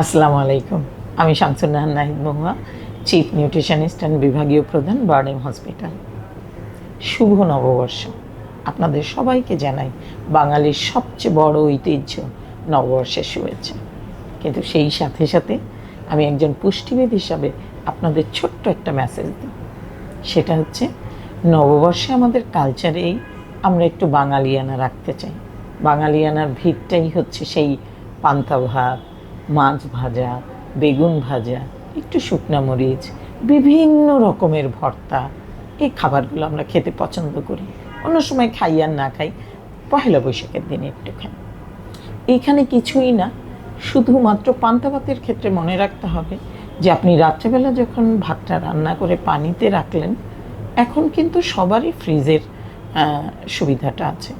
আসসালামু আলাইকুম। আমি Shamsunnahan Nahid Mahua chief nutritionist and বিভাগীয় প্রধান বার্ডেম হসপিটাল। শুভ নববর্ষ। আপনাদের সবাইকে জানাই বাঙালির সবচেয়ে বড় ঐতিহ্য নববর্ষের শুভেচ্ছা। কিন্তু সেই সাথে সাথে আমি একজন পুষ্টিবিদ হিসাবে আপনাদের ছোট্ট একটা মেসেজ দিই। সেটা হচ্ছে, নববর্ষে আমাদের কালচারেই আমরা একটু বাঙালিয়ানা রাখতে চাই। বাঙালিয়ানার ভিতটাই হচ্ছে সেই পান্তা ভাত মাছ ভাজা, বেগুন ভাজা, একটু শুকনা মরিচ, বিভিন্ন রকমের ভর্তা। এই খাবারগুলো আমরা খেতে পছন্দ করি। অন্য সময় খাই আর না খাই, পহেলা বৈশাখের দিনে একটু খাই। এইখানে কিছুই না, শুধুমাত্র পান্তা ভাতের ক্ষেত্রে মনে রাখতে হবে যে, আপনি রাত্রেবেলা যখন ভাতটা রান্না করে পানিতে রাখলেন, এখন কিন্তু সবারই ফ্রিজের সুবিধাটা আছে।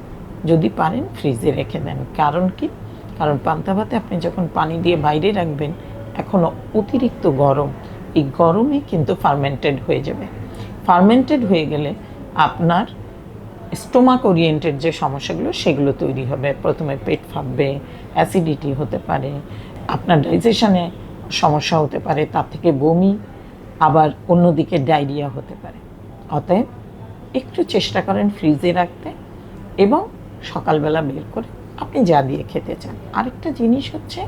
যদি পারেন, ফ্রিজে রেখে দেন। কারণ কি? কারণ পান্তা ভাতে আপনি যখন পানি দিয়ে বাইরে রাখবেন এখনও অতিরিক্ত গরম। এই গরমে কিন্তু ফার্মেন্টেড হয়ে যাবে। ফার্মেন্টেড হয়ে গেলে আপনার স্টোমাক ওরিয়েন্টেড যে সমস্যাগুলো, সেগুলো তৈরি হবে। প্রথমে পেট ফাঁপবে অ্যাসিডিটি হতে পারে, আপনার ডাইজেশনে সমস্যা হতে পারে, তার থেকে বমি, আবার অন্যদিকে ডায়রিয়া হতে পারে। অতএব একটু চেষ্টা করেন ফ্রিজে রাখতে এবং সকালবেলা বের করে আপনি যা দিয়ে খেতে চান। আরেকটা জিনিস হচ্ছে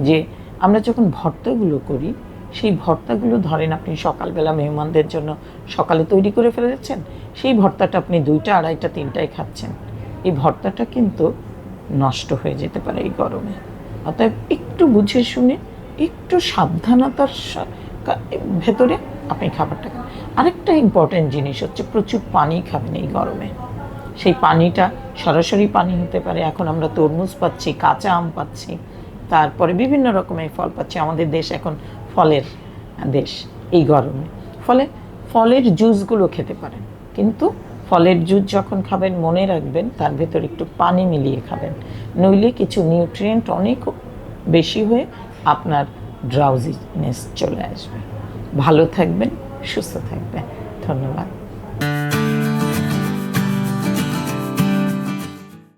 যে, আমরা যখন ভর্তাগুলো করি, সেই ভর্তাগুলো ধরেন আপনি সকালবেলা মেহমানদের জন্য সকালে তৈরি করে ফেলেছেন সেই ভর্তাটা আপনি দুইটা, আড়াইটা, তিনটায় খাচ্ছেন। এই ভর্তাটা কিন্তু নষ্ট হয়ে যেতে পারে এই গরমে। অতএব একটু বুঝে শুনে, একটু সাবধানতার ভেতরে আপনি খাবারটা খান। আরেকটা ইম্পর্টেন্ট জিনিস হচ্ছে প্রচুর পানি খাবেন এই গরমে। সেই পানিটা সরাসরি পানি হতে পারে। এখন আমরা তরমুজ পাচ্ছি, কাঁচা আম পাচ্ছি, তারপরে বিভিন্ন রকমের ফল পাচ্ছি। আমাদের দেশ এখন ফলের দেশ এই গরমে। ফলে ফলের জুসগুলো খেতে পারেন। কিন্তু ফলের জুস যখন খাবেন, মনে রাখবেন, তার ভেতর একটু পানি মিলিয়ে খাবেন। নইলে কিছু নিউট্রিয়েন্ট অনেক বেশি হয়ে আপনার ড্রাউজিনেস চলে আসবে। ভালো থাকবেন, সুস্থ থাকবেন। ধন্যবাদ।